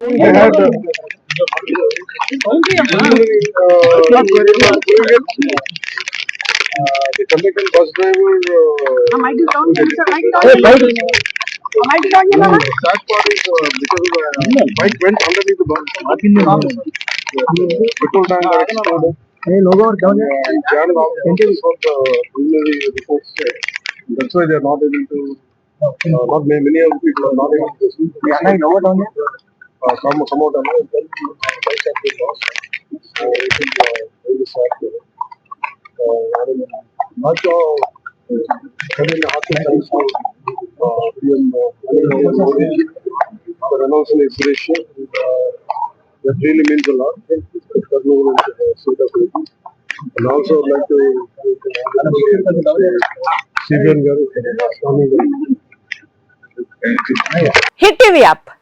had uh, not very well doing it. Uh, the conductor bus driver. Uh, Mic is on. Sir, mic is on. Hey, mic is on. Mic is on. No, the sad part is uh, because of the uh, mic went underneath the bus. Nothing is on. Petrol tank got exploded. Hey, logo or down here. Jan of the preliminary reports say that's why they are not able to. Uh, not many of the people are not able to. Yeah, I know down here. Uh, some, some of them, uh, then, uh, bikes have been lost. So it is, uh, very sad. Uh, I don't know, not sure, uh, Kevin Harkin times how, uh, PM, uh, Narendra Modi for announcing expiration, uh, that really means a lot. That no one should, uh, say that way. And also I'd like to, CBN గారు, స్వామి గారు. Hit TV app